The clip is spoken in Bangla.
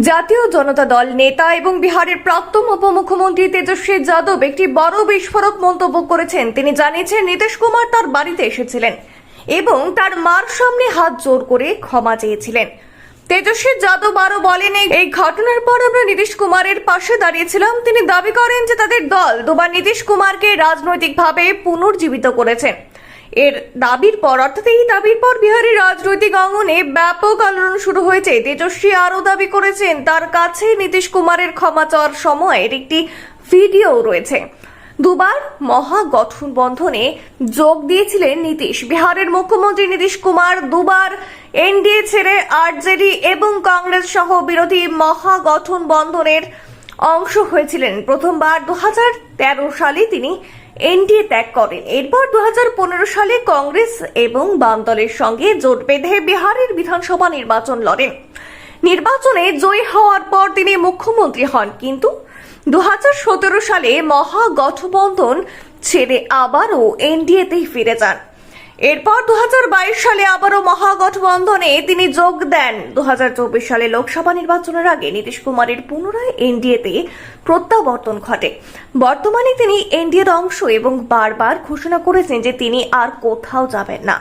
জাতীয় জনতা দল, নেতা এবং বিহারের প্রাক্তন উপমুখ্যমন্ত্রী তেজস্বী যাদব একটি বড় বিস্ফোরক মন্তব্য করেছেন। তিনি জানিয়েছেন, নীতিশ কুমার তার বাড়িতে এসেছিলেন এবং তার মার সামনে হাত জোর করে ক্ষমা চেয়েছিলেন। তেজস্বী যাদব আরও বলেন, এই- ঘটনার পর আমরা নীতিশ কুমারের পাশে দাঁড়িয়েছিলাম। তিনি দাবি করেন যে তাদের দল দুবার নীতিশ কুমারকে রাজনৈতিকভাবে পুনর্জীবিত করেছেন এর দাবির পর, অর্থাৎ এই দাবির পর বিহারের রাজনৈতিক অঙ্গনে ব্যাপক আন্দোলন শুরু হয়েছে। তেজস্বী আরও দাবি করেছেন, তার কাছে নীতিশ কুমারের ক্ষমা চাওয়ার সময়ের একটি ভিডিও রয়েছে। দুবার মহাগঠবন্ধনে যোগ দিয়েছিলেন নীতিশ। বিহারের মুখ্যমন্ত্রী নীতিশ কুমার দুবার এনডিএ ছেড়ে আরজেডি এবং কংগ্রেস সহ বিরোধী মহাগঠবন্ধনের অংশ হয়েছিলেন। প্রথমবার দু হাজার তেরো সালে তিনি এনডিএ ত্যাগ করেন। এরপর দু হাজার পনেরো সালে কংগ্রেস এবং বাম দলের সঙ্গে জোট বেঁধে বিহারের বিধানসভা নির্বাচন লড়েন। নির্বাচনে জয়ী হওয়ার পর তিনি মুখ্যমন্ত্রী হন, কিন্তু দু হাজার সতেরো সালে মহাগঠবন্ধন ছেড়ে আবারও এনডিএতেই ফিরে যান। এরপর দু হাজার বাইশ সালে আবারও মহাগঠবন্ধনে তিনি যোগ দেন। দু হাজার চব্বিশ সালে লোকসভা নির্বাচনের আগে নীতিশ কুমারের পুনরায় এনডিএতে প্রত্যাবর্তন ঘটে। বর্তমানে তিনি এনডিএর অংশ এবং বারবার ঘোষণা করেছেন যে তিনি আর কোথাও যাবেন না।